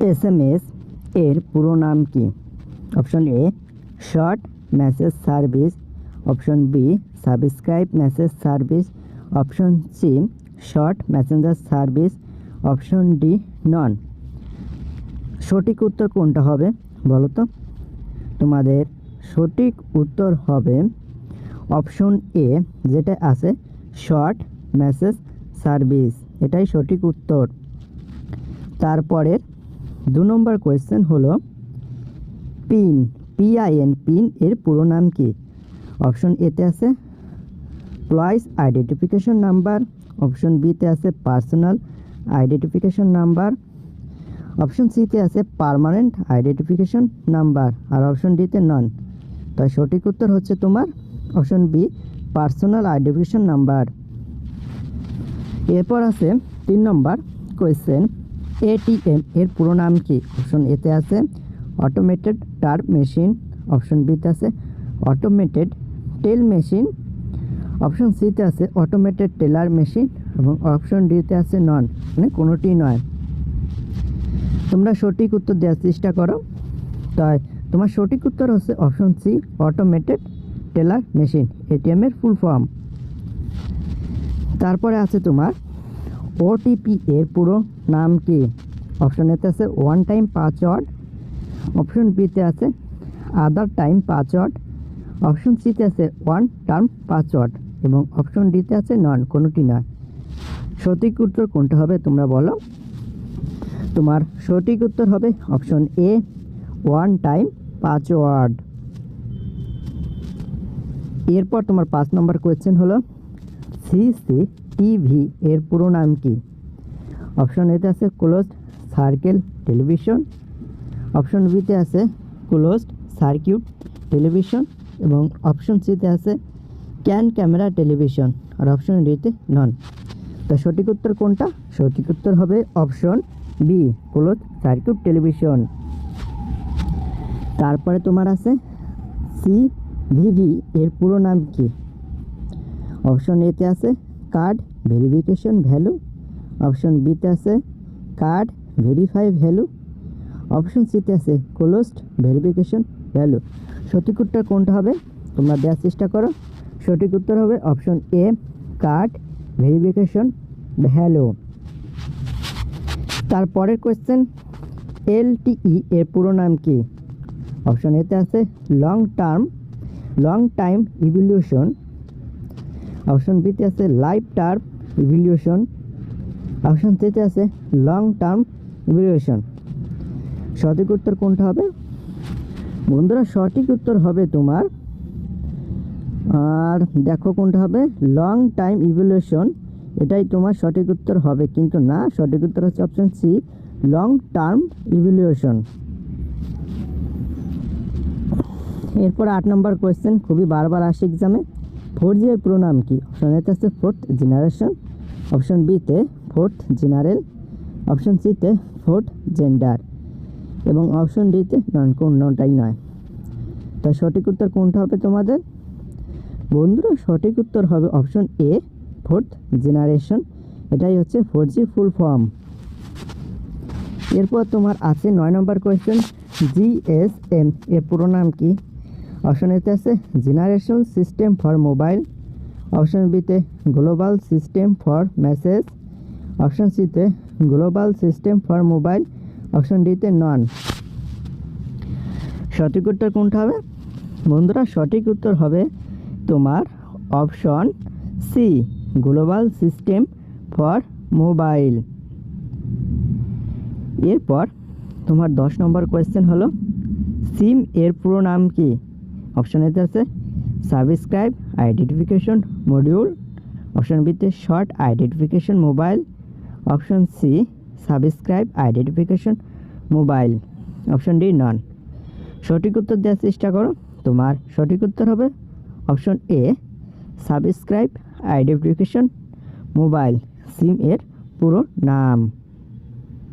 S M S এর পুরো নাম কি? Option A, short message service. Option B, subscribe message service. Option C, short messenger service. Option D, none. সঠিক উত্তর কোনটা হবে বলো তো? তোমাদের সঠিক উত্তর হবে অপশন এ, যেটা আছে, শর্ট মেসেজ সার্ভিস। এটাই সঠিক উত্তর। তারপরের দু নম্বর কোয়েশ্চেন হলো PIN P I N PIN এর পুরো নাম কি? অপশন এতে আছে প্লয়েস আইডেন্টিফিকেশন নাম্বার অপশন বিতে আছে পার্সোনাল আইডেন্টিফিকেশন নাম্বার অপশন সিতে আছে পার্মানেন্ট আইডেন্টিফিকেশন নাম্বার আর অপশন ডিতে নন তাই সঠিক উত্তর হচ্ছে তোমার option B personal identification number এরপর আছে তিন নম্বর কোয়েশ্চেন এটিএম এর পুরো নাম কি? অপশন এতে আছে অটোমেটেড টার মেশিন অপশন বিতে আছে অটোমেটেড টেল মেশিন অপশন সিতে আছে অটোমেটেড টেলার মেশিন এবং অপশন ডিতে আছে নন মানে কোনোটি নয়। তোমরা সঠিক উত্তর দেওয়ার চেষ্টা করো। তাই, তোমার সঠিক উত্তর হচ্ছে option C automated teller machine ATM এর ফুল ফর্ম তারপরে আছে তোমার ওটিপি এর পুরো নাম কি? অপশন এতে আছে ওয়ান টাইম পাসওয়ার্ড অপশন বিতে আছে আদার টাইম পাসওয়ার্ড অপশন সিতে আছে ওয়ান টার্ম পাসওয়ার্ড এবং অপশন ডিতে আছে নন কোনোটি নয়। সঠিক উত্তর কোনটা হবে তোমরা বলো? তোমার সঠিক উত্তর হবে option A one time password এরপর তোমার পাঁচ নম্বর কোয়েশ্চেন হলো সিসি টিভি এর পুরো নাম কি? অপশন এতে আছে ক্লোজড সার্কেল টেলিভিশন অপশন বিতে আছে ক্লোজড সার্কিউট টেলিভিশন এবং অপশন সিতে আছে ক্যান ক্যামেরা টেলিভিশন আর অপশন ডিতে নন তো সঠিক উত্তর কোনটা? সঠিক উত্তর হবে option B close circuit television তারপরে তোমার আছে সি ভিভি এর পুরো নাম কি? অপশন এতে আছে কার্ড ভেরিফিকেশন ভ্যালু। অপশন বিতে আছে কার্ড ভেরিফাই ভ্যালু। অপশন সিতে আছে ক্লোজড ভেরিফিকেশন ভ্যালু। সঠিক উত্তর কোনটা হবে? তোমরা দেওয়ার চেষ্টা করো। সঠিক উত্তর হবে option A, card verification value. তারপরের কোয়েশ্চেন এল এলটিই এর পুরো নাম কি? অপশন এতে আছে long term long time evolution option বিতে আছে লাইফ টার্ম ইভলিউশন অপশন সিতে আছে লং টার্ম ইভলিউশন সঠিক উত্তর কোনটা হবে? বন্ধুরা, সঠিক উত্তর হবে তোমার, আর দেখো কোনটা হবে? লং টাইম ইভলিউশন এটাই তোমার সঠিক উত্তর হবে, কিন্তু না, সঠিক উত্তর হচ্ছে option C long term evolution এরপর আট নম্বর কোয়েশ্চেন খুবই বারবার আসে এক্সামে ফোর জি এর পুরো নাম কি? অপশন এতে আছে ফোর্থ জেনারেশন অপশন বিতে ফোর্থ জেনারেল অপশন সিতে ফোর্থ জেন্ডার এবং অপশন ডিতে নন কোনটাই নয়। তো সঠিক উত্তর কোনটা হবে তোমাদের? বন্ধুরা, সঠিক উত্তর হবে অপশন এ ফোর্থ জেনারেশন এটাই হচ্ছে ফোর জি ফুল ফর্ম এরপর তোমার আছে নয় নম্বর কোয়েশ্চেন জিএসএম এর পুরো নাম কি? অপশন এতে আছে generation system for mobile. Option বিতে global system for message. Option সিতে global system for mobile. Option ডিতে নন। সঠিক উত্তর কোনটা হবে? বন্ধুরা, সঠিক উত্তর হবে তোমার option C, global system for mobile. এরপর তোমার দশ নম্বর কোয়েশ্চেন হলো, সিম এর পুরো নাম কি? অপশন এতে আছে সাবস্ক্রাইব, আইডেন্টিফিকেশন, মডিউল। অপশন বিতে short identification mobile. Option C, subscribe, identification mobile. Option D, none. সঠিক উত্তর দেওয়ার চেষ্টা করো। তোমার সঠিক উত্তর হবে option A, subscribe, identification mobile. SIM এর পুরো নাম।